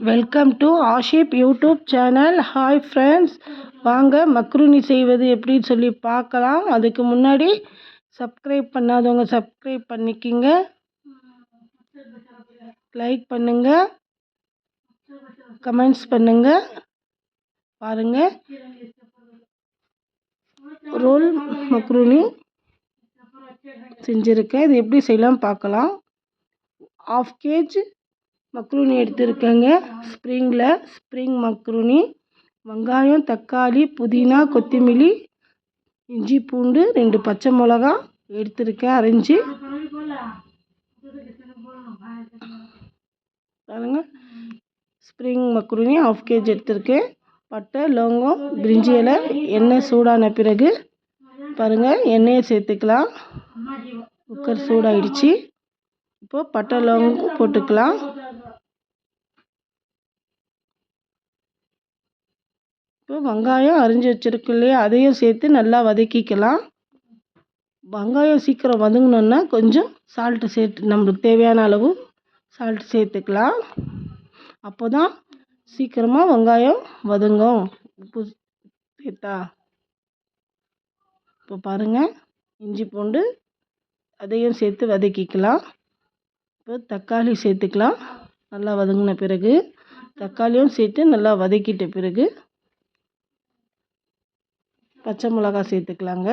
Welcome to Ashif YouTube channel hi friends வாங்க macaroni செய்வது எப்படின்னு சொல்லி பார்க்கலாம். அதுக்கு முன்னாடி சப்ஸ்கிரைப் பண்ணாதவங்க சப்ஸ்கிரைப் பண்ணிக்கிங்க. லைக் பண்ணுங்க. கமெண்ட்ஸ் பண்ணுங்க. பாருங்க. ரோல் மக்ருனி செஞ்சுருக்கேன். இது எப்படி செய்யலாம் பார்க்கலாம். ஆஃப் கேஜ் மக்ருனி எடுத்துருக்கேங்க. ஸ்ப்ரிங்கில் ஸ்ப்ரிங் மக்ருனி வெங்காயம் தக்காளி புதினா கொத்தமல்லி இஞ்சி பூண்டு ரெண்டு பச்சை மிளகா எடுத்துருக்கேன் அரைஞ்சி. பாருங்க. ஸ்ப்ரிங் மக்ருனி ஆஃப் கேஜி எடுத்திருக்கேன். பட்டை லவங்கம் பிரிஞ்சி இலை எண்ணெய் சூடான பிறகு பாருங்கள் எண்ணெயை சேர்த்துக்கலாம். குக்கர் சூடாயிடுச்சு. இப்போது பட்டை லவங்கம் போட்டுக்கலாம். இப்போ வெங்காயம் அரிஞ்சு வச்சுருக்கு இல்லையா? அதையும் சேர்த்து நல்லா வதக்கிக்கலாம். வெங்காயம் சீக்கிரம் வதங்கணுன்னா கொஞ்சம் சால்ட்டு சேர்த்து நம்மளுக்கு தேவையான அளவு சால்ட்டு சேர்த்துக்கலாம். அப்போ தான் சீக்கிரமாக வெங்காயம் வதங்கும். உப்பு சேர்த்தா. இப்போ பாருங்கள் இஞ்சி பூண்டு அதையும் சேர்த்து வதக்கிக்கலாம். இப்போ தக்காளி சேர்த்துக்கலாம். நல்லா வதங்கின பிறகு தக்காளியும் சேர்த்து நல்லா வதக்கிட்ட பிறகு பச்சை மிளகா சேர்த்துக்கலாங்க.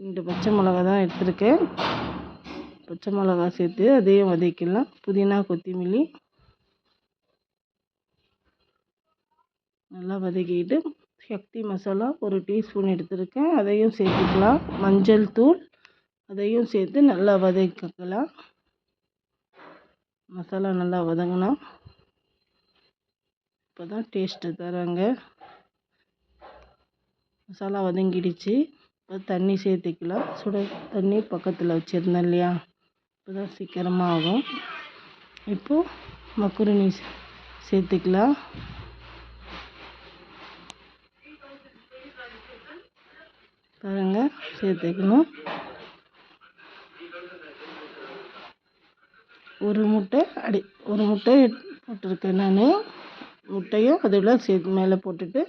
ரெண்டு பச்சை மிளகா தான் எடுத்துருக்கேன். பச்சை மிளகா சேர்த்து அதையும் வதக்கிடலாம். புதினா கொத்தமல்லி. நல்லா வதக்கிட்டு சக்தி மசாலா ஒரு டீஸ்பூன் எடுத்துருக்கேன். அதையும் சேர்த்துக்கலாம். மஞ்சள் தூள். அதையும் சேர்த்து நல்லா வதக்கிக்கலாம். மசாலா நல்லா வதங்கினா இப்போ தான் டேஸ்ட்டு தராங்க. மசாலா வதங்கிடுச்சு. இப்போ தண்ணி சேர்த்துக்கலாம். சுட தண்ணி பக்கத்தில் வச்சுருந்தேன் இல்லையா? இப்போ தான் சீக்கிரமாக ஆகும் இப்போது மக்குருணி சேர்த்துக்கலாம். பாருங்கள் சேர்த்துக்கணும். ஒரு முட்டை அடி ஒரு முட்டை போட்டிருக்கேன் நான். முட்டையும் அதில் சேர்த்து மேலே போட்டுட்டு